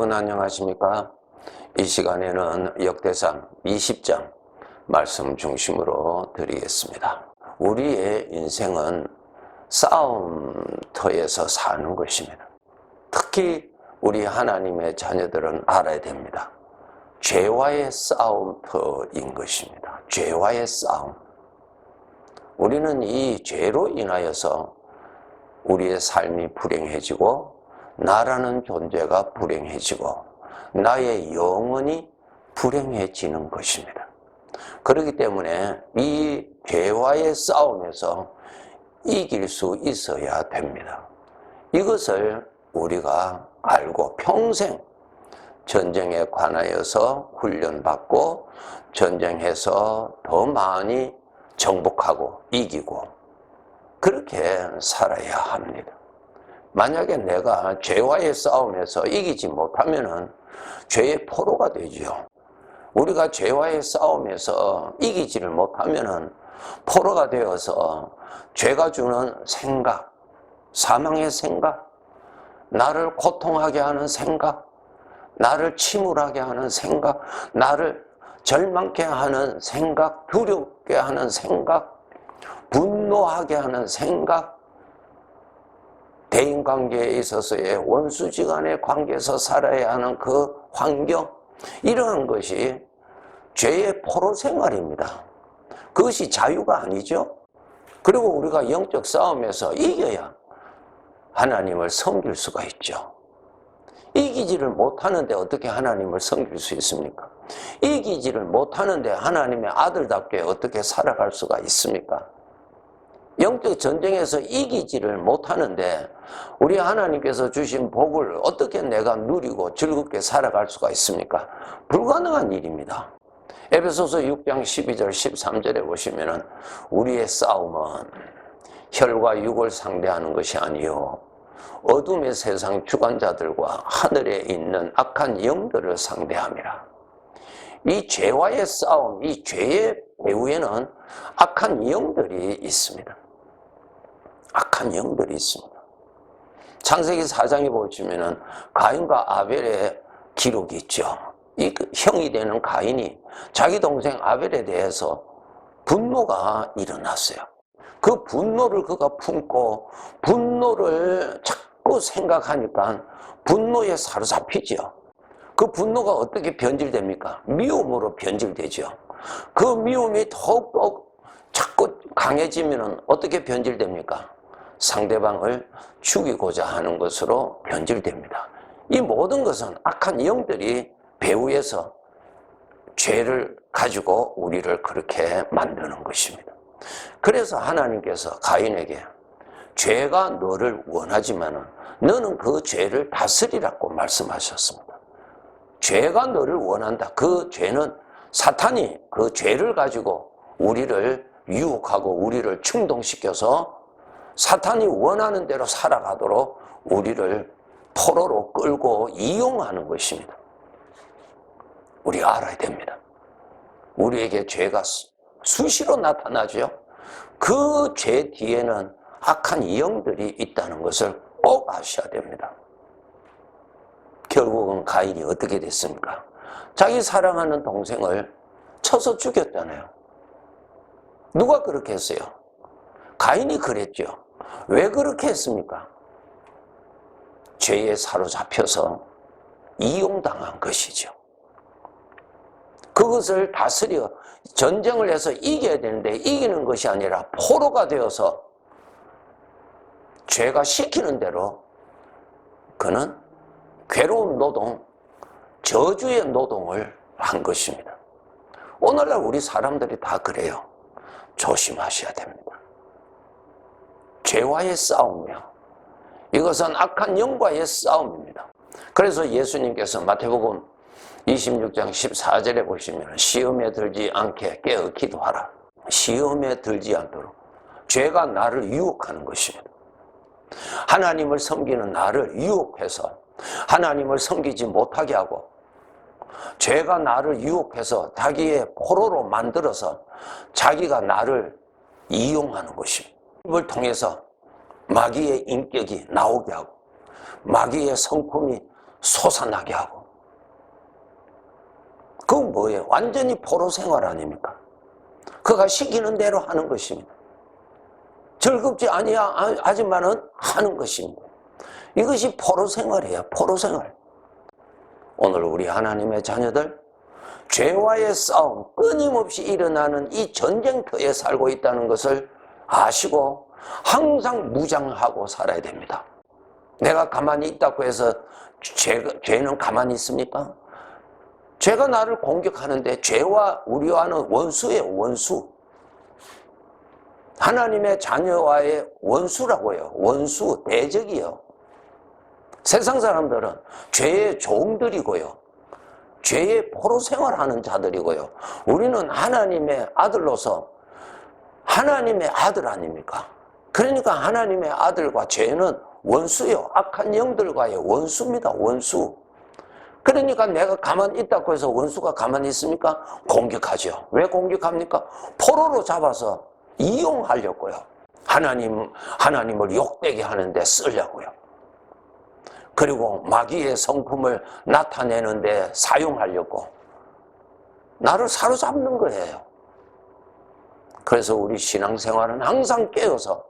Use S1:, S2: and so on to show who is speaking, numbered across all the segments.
S1: 여러분 안녕하십니까? 이 시간에는 역대상 20장 말씀 중심으로 드리겠습니다. 우리의 인생은 싸움터에서 사는 것입니다. 특히 우리 하나님의 자녀들은 알아야 됩니다. 죄와의 싸움터인 것입니다. 죄와의 싸움. 우리는 이 죄로 인하여서 우리의 삶이 불행해지고 나라는 존재가 불행해지고 나의 영혼이 불행해지는 것입니다. 그렇기 때문에 이 죄와의 싸움에서 이길 수 있어야 됩니다. 이것을 우리가 알고 평생 전쟁에 관하여서 훈련받고 전쟁해서 더 많이 정복하고 이기고 그렇게 살아야 합니다. 만약에 내가 죄와의 싸움에서 이기지 못하면은 죄의 포로가 되지요. 우리가 죄와의 싸움에서 이기지를 못하면은 포로가 되어서 죄가 주는 생각, 사망의 생각, 나를 고통하게 하는 생각, 나를 침울하게 하는 생각, 나를 절망케 하는 생각, 두렵게 하는 생각, 분노하게 하는 생각, 대인관계에 있어서의 원수지간의 관계에서 살아야 하는 그 환경, 이러한 것이 죄의 포로 생활입니다. 그것이 자유가 아니죠. 그리고 우리가 영적 싸움에서 이겨야 하나님을 섬길 수가 있죠. 이기지를 못하는데 어떻게 하나님을 섬길 수 있습니까? 이기지를 못하는데 하나님의 아들답게 어떻게 살아갈 수가 있습니까? 영적 전쟁에서 이기지를 못하는데 우리 하나님께서 주신 복을 어떻게 내가 누리고 즐겁게 살아갈 수가 있습니까? 불가능한 일입니다. 에베소서 6장 12절 13절에 보시면은 우리의 싸움은 혈과 육을 상대하는 것이 아니요 어둠의 세상 주관자들과 하늘에 있는 악한 영들을 상대함이라. 이 죄와의 싸움, 이 죄의 배후에는 악한 영들이 있습니다. 악한 영들이 있습니다. 창세기 4장에 보시면은 가인과 아벨의 기록이 있죠. 이 형이 되는 가인이 자기 동생 아벨에 대해서 분노가 일어났어요. 그 분노를 그가 품고 분노를 자꾸 생각하니까 분노에 사로잡히죠. 그 분노가 어떻게 변질됩니까? 미움으로 변질되죠. 그 미움이 더욱더 자꾸 강해지면 어떻게 변질됩니까? 상대방을 죽이고자 하는 것으로 변질됩니다. 이 모든 것은 악한 영들이 배후에서 죄를 가지고 우리를 그렇게 만드는 것입니다. 그래서 하나님께서 가인에게 죄가 너를 원하지만 너는 그 죄를 다스리라고 말씀하셨습니다. 죄가 너를 원한다. 그 죄는 사탄이 그 죄를 가지고 우리를 유혹하고 우리를 충동시켜서 사탄이 원하는 대로 살아가도록 우리를 포로로 끌고 이용하는 것입니다. 우리가 알아야 됩니다. 우리에게 죄가 수시로 나타나죠. 그 죄 뒤에는 악한 영들이 있다는 것을 꼭 아셔야 됩니다. 결국은 가인이 어떻게 됐습니까? 자기 사랑하는 동생을 쳐서 죽였잖아요. 누가 그렇게 했어요? 가인이 그랬죠. 왜 그렇게 했습니까? 죄에 사로잡혀서 이용당한 것이죠. 그것을 다스려 전쟁을 해서 이겨야 되는데 이기는 것이 아니라 포로가 되어서 죄가 시키는 대로 그는 괴로운 노동, 저주의 노동을 한 것입니다. 오늘날 우리 사람들이 다 그래요. 조심하셔야 됩니다. 죄와의 싸움이요. 이것은 악한 영과의 싸움입니다. 그래서 예수님께서 마태복음 26장 14절에 보시면 시험에 들지 않게 깨어 기도하라. 시험에 들지 않도록 죄가 나를 유혹하는 것입니다. 하나님을 섬기는 나를 유혹해서 하나님을 섬기지 못하게 하고 죄가 나를 유혹해서 자기의 포로로 만들어서 자기가 나를 이용하는 것입니다. 이걸 통해서 마귀의 인격이 나오게 하고 마귀의 성품이 솟아나게 하고. 그건 뭐예요? 완전히 포로 생활 아닙니까? 그가 시키는 대로 하는 것입니다. 즐겁지 아니야 하지만은 하는 것입니다. 이것이 포로 생활이에요. 포로 생활. 오늘 우리 하나님의 자녀들 죄와의 싸움 끊임없이 일어나는 이 전쟁터에 살고 있다는 것을 아시고 항상 무장하고 살아야 됩니다. 내가 가만히 있다고 해서 죄, 죄는 가만히 있습니까? 죄가 나를 공격하는데 죄와 우리와는 원수예요, 원수. 하나님의 자녀와의 원수라고요. 원수, 대적이요. 세상 사람들은 죄의 종들이고요. 죄의 포로 생활하는 자들이고요. 우리는 하나님의 아들로서 하나님의 아들 아닙니까? 그러니까 하나님의 아들과 죄는 원수요. 악한 영들과의 원수입니다. 원수. 그러니까 내가 가만히 있다고 해서 원수가 가만히 있습니까? 공격하죠. 왜 공격합니까? 포로로 잡아서 이용하려고요. 하나님, 하나님을 욕되게 하는데 쓰려고요. 그리고 마귀의 성품을 나타내는데 사용하려고 나를 사로잡는 거예요. 그래서 우리 신앙생활은 항상 깨어서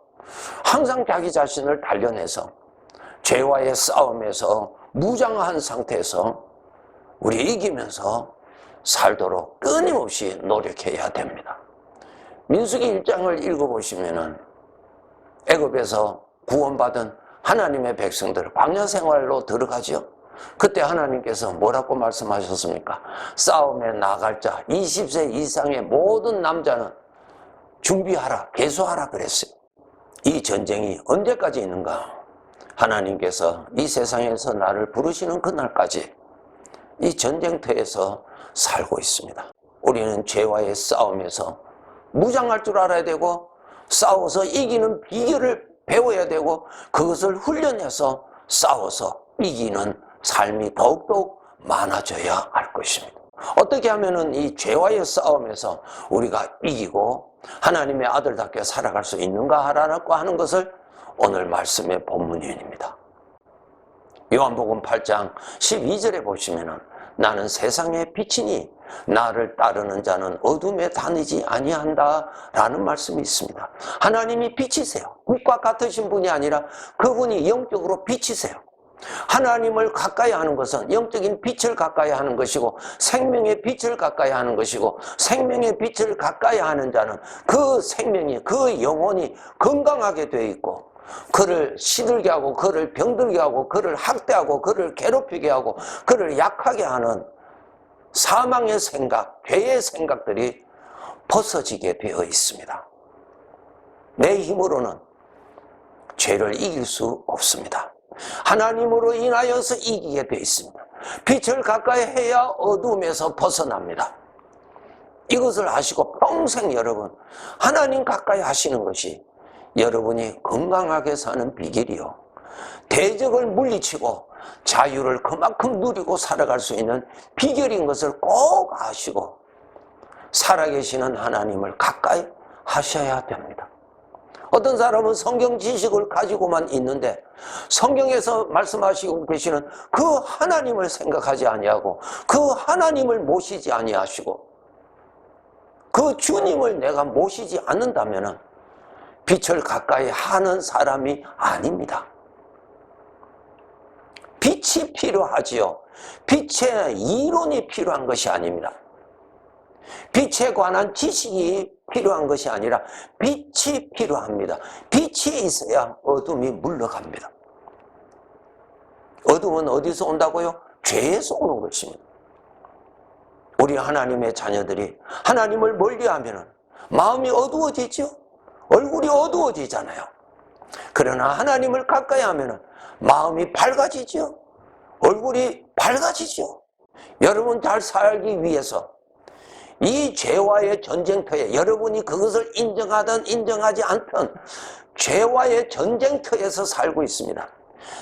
S1: 항상 자기 자신을 단련해서 죄와의 싸움에서 무장한 상태에서 우리 이기면서 살도록 끊임없이 노력해야 됩니다. 민수기 1장을 읽어보시면은 애굽에서 구원받은 하나님의 백성들 광야 생활로 들어가죠. 그때 하나님께서 뭐라고 말씀하셨습니까? 싸움에 나갈 자 20세 이상의 모든 남자는 준비하라, 개수하라 그랬어요. 이 전쟁이 언제까지 있는가? 하나님께서 이 세상에서 나를 부르시는 그날까지 이 전쟁터에서 살고 있습니다. 우리는 죄와의 싸움에서 무장할 줄 알아야 되고 싸워서 이기는 비결을 배워야 되고 그것을 훈련해서 싸워서 이기는 삶이 더욱더욱 많아져야 할 것입니다. 어떻게 하면은 이 죄와의 싸움에서 우리가 이기고 하나님의 아들답게 살아갈 수 있는가 하라고 하는 것을 오늘 말씀의 본문입니다. 요한복음 8장 12절에 보시면은 나는 세상의 빛이니 나를 따르는 자는 어둠에 다니지 아니한다 라는 말씀이 있습니다. 하나님이 빛이세요. 빛과 같으신 분이 아니라 그분이 영적으로 빛이세요. 하나님을 가까이 하는 것은 영적인 빛을 가까이 하는 것이고 생명의 빛을 가까이 하는 것이고 생명의 빛을 가까이 하는 자는 그 생명이 그 영혼이 건강하게 되어 있고 그를 시들게 하고 그를 병들게 하고 그를 학대하고 그를 괴롭히게 하고 그를 약하게 하는 사망의 생각, 죄의 생각들이 벗어지게 되어 있습니다. 내 힘으로는 죄를 이길 수 없습니다. 하나님으로 인하여서 이기게 되어 있습니다. 빛을 가까이 해야 어둠에서 벗어납니다. 이것을 아시고 평생 여러분 하나님 가까이 하시는 것이 여러분이 건강하게 사는 비결이요. 대적을 물리치고 자유를 그만큼 누리고 살아갈 수 있는 비결인 것을 꼭 아시고 살아계시는 하나님을 가까이 하셔야 됩니다. 어떤 사람은 성경 지식을 가지고만 있는데 성경에서 말씀하시고 계시는 그 하나님을 생각하지 아니하고 그 하나님을 모시지 아니하시고 그 주님을 내가 모시지 않는다면은 빛을 가까이 하는 사람이 아닙니다. 빛이 필요하지요. 빛의 이론이 필요한 것이 아닙니다. 빛에 관한 지식이 필요한 것이 아니라 빛이 필요합니다. 빛이 있어야 어둠이 물러갑니다. 어둠은 어디서 온다고요? 죄에서 오는 것입니다. 우리 하나님의 자녀들이 하나님을 멀리하면 마음이 어두워지죠. 얼굴이 어두워지잖아요. 그러나 하나님을 가까이 하면 마음이 밝아지죠. 얼굴이 밝아지죠. 여러분 잘 살기 위해서 이 죄와의 전쟁터에 여러분이 그것을 인정하든 인정하지 않든 죄와의 전쟁터에서 살고 있습니다.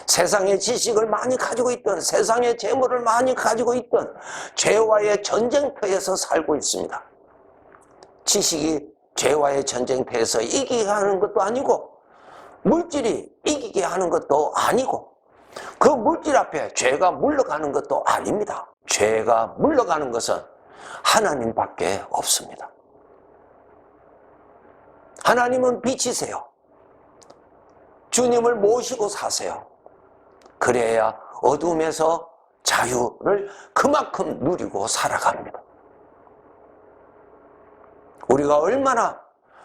S1: 세상의 지식을 많이 가지고 있든 세상의 재물을 많이 가지고 있든 죄와의 전쟁터에서 살고 있습니다. 지식이 죄와의 전쟁터에서 이기게 하는 것도 아니고 물질이 이기게 하는 것도 아니고 그 물질 앞에 죄가 물러가는 것도 아닙니다. 죄가 물러가는 것은 하나님밖에 없습니다. 하나님은 빛이세요. 주님을 모시고 사세요. 그래야 어둠에서 자유를 그만큼 누리고 살아갑니다. 우리가 얼마나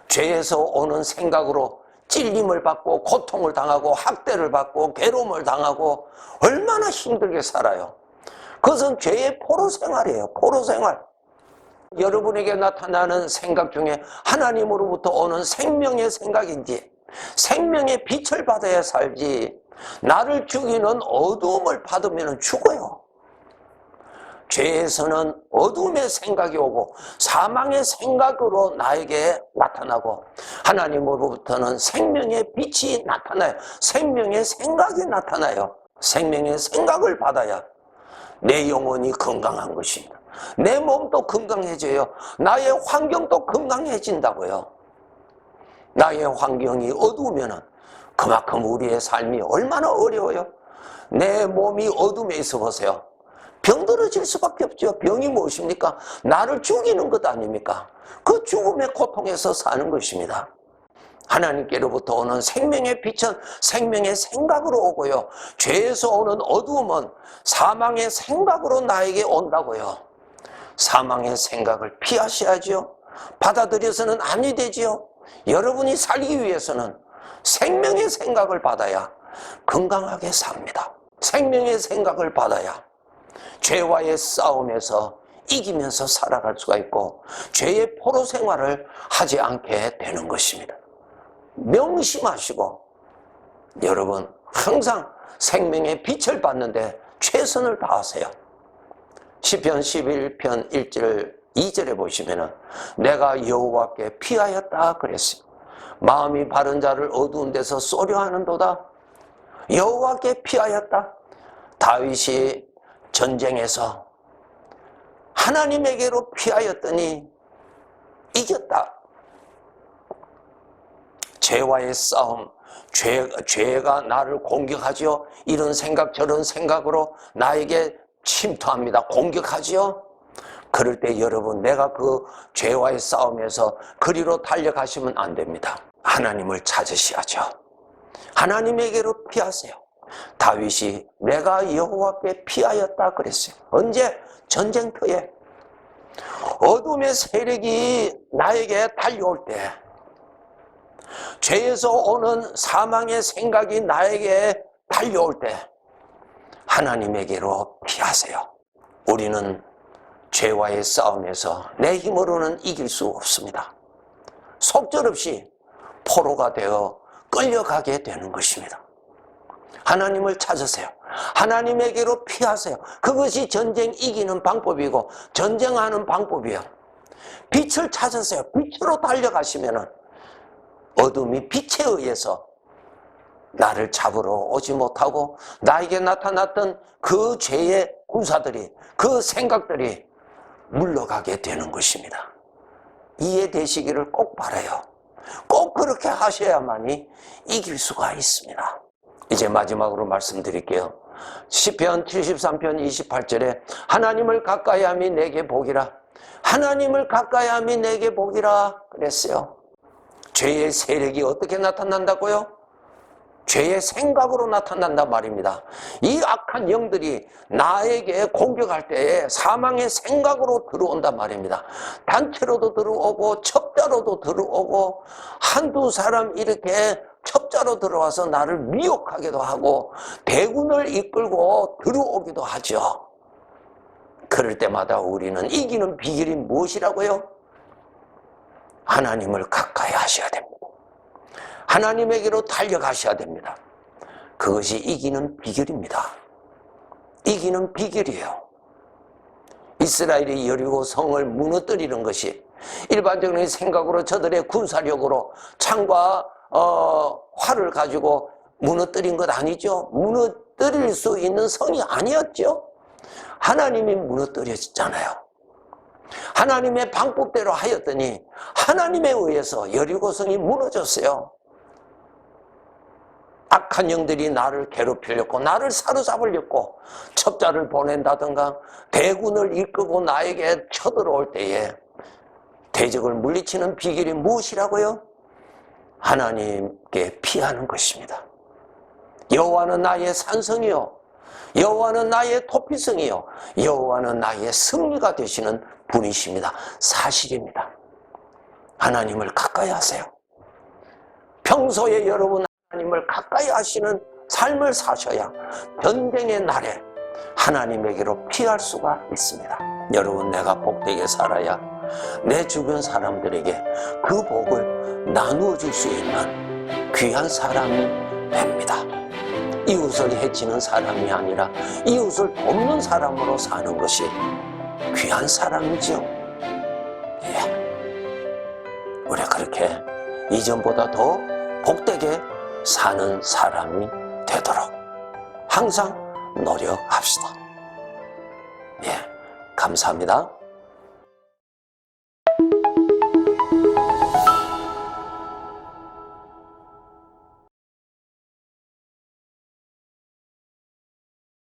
S1: 죄에서 오는 생각으로 찔림을 받고 고통을 당하고 학대를 받고 괴로움을 당하고 얼마나 힘들게 살아요. 그것은 죄의 포로 생활이에요. 포로 생활. 여러분에게 나타나는 생각 중에 하나님으로부터 오는 생명의 생각인지 생명의 빛을 받아야 살지 나를 죽이는 어두움을 받으면 죽어요. 죄에서는 어둠의 생각이 오고 사망의 생각으로 나에게 나타나고 하나님으로부터는 생명의 빛이 나타나요. 생명의 생각이 나타나요. 생명의 생각을 받아야 내 영혼이 건강한 것입니다. 내 몸도 건강해져요. 나의 환경도 건강해진다고요. 나의 환경이 어두우면 그만큼 우리의 삶이 얼마나 어려워요. 내 몸이 어둠에 있어 보세요. 병들어질 수밖에 없죠. 병이 무엇입니까? 나를 죽이는 것 아닙니까? 그 죽음의 고통에서 사는 것입니다. 하나님께로부터 오는 생명의 빛은 생명의 생각으로 오고요. 죄에서 오는 어두움은 사망의 생각으로 나에게 온다고요. 사망의 생각을 피하셔야죠. 받아들여서는 아니 되지요. 여러분이 살기 위해서는 생명의 생각을 받아야 건강하게 삽니다. 생명의 생각을 받아야 죄와의 싸움에서 이기면서 살아갈 수가 있고 죄의 포로 생활을 하지 않게 되는 것입니다. 명심하시고 여러분 항상 생명의 빛을 받는데 최선을 다하세요. 시편 11편 1절 2절에 보시면은 내가 여호와께 피하였다 그랬어요. 마음이 바른 자를 어두운 데서 쏘려 하는도다. 여호와께 피하였다. 다윗이 전쟁에서 하나님에게로 피하였더니 이겼다. 죄와의 싸움, 죄, 죄가 나를 공격하지요. 이런 생각, 저런 생각으로 나에게 침투합니다. 공격하지요. 그럴 때 여러분, 내가 그 죄와의 싸움에서 그리로 달려가시면 안 됩니다. 하나님을 찾으셔야죠. 하나님에게로 피하세요. 다윗이 내가 여호와께 피하였다 그랬어요. 언제? 전쟁터에. 어둠의 세력이 나에게 달려올 때, 죄에서 오는 사망의 생각이 나에게 달려올 때, 하나님에게로 피하세요. 우리는 죄와의 싸움에서 내 힘으로는 이길 수 없습니다. 속절없이 포로가 되어 끌려가게 되는 것입니다. 하나님을 찾으세요. 하나님에게로 피하세요. 그것이 전쟁 이기는 방법이고 전쟁하는 방법이에요. 빛을 찾으세요. 빛으로 달려가시면 어둠이 빛에 의해서 나를 잡으러 오지 못하고 나에게 나타났던 그 죄의 군사들이 그 생각들이 물러가게 되는 것입니다. 이해되시기를 꼭 바라요. 꼭 그렇게 하셔야만이 이길 수가 있습니다. 이제 마지막으로 말씀드릴게요. 시편 73편 28절에 하나님을 가까이 함이 내게 복이라. 하나님을 가까이 함이 내게 복이라 그랬어요. 죄의 세력이 어떻게 나타난다고요? 죄의 생각으로 나타난단 말입니다. 이 악한 영들이 나에게 공격할 때에 사망의 생각으로 들어온단 말입니다. 단체로도 들어오고 첩자로도 들어오고 한두 사람 이렇게 첩자로 들어와서 나를 미혹하기도 하고 대군을 이끌고 들어오기도 하죠. 그럴 때마다 우리는 이기는 비결이 무엇이라고요? 하나님을 가까이 하셔야 됩니다. 하나님에게로 달려가셔야 됩니다. 그것이 이기는 비결입니다. 이기는 비결이에요. 이스라엘이 여리고 성을 무너뜨리는 것이 일반적인 생각으로 저들의 군사력으로 창과 어, 활을 가지고 무너뜨린 것 아니죠. 무너뜨릴 수 있는 성이 아니었죠. 하나님이 무너뜨렸잖아요. 하나님의 방법대로 하였더니 하나님에 의해서 여리고성이 무너졌어요. 악한 영들이 나를 괴롭히려고 나를 사로잡으려고 첩자를 보낸다든가 대군을 이끌고 나에게 쳐들어올 때에 대적을 물리치는 비결이 무엇이라고요? 하나님께 피하는 것입니다. 여호와는 나의 산성이요 여호와는 나의 토피성이요 여호와는 나의 승리가 되시는 분이십니다. 사실입니다. 하나님을 가까이 하세요. 평소에 여러분 하나님을 가까이 하시는 삶을 사셔야 전쟁의 날에 하나님에게로 피할 수가 있습니다. 여러분 내가 복되게 살아야 내 주변 사람들에게 그 복을 나누어 줄 수 있는 귀한 사람이 됩니다. 이웃을 해치는 사람이 아니라 이웃을 돕는 사람으로 사는 것이 귀한 사람이죠. 예. 우리 그렇게 이전보다 더 복되게 사는 사람이 되도록 항상 노력합시다. 예. 감사합니다.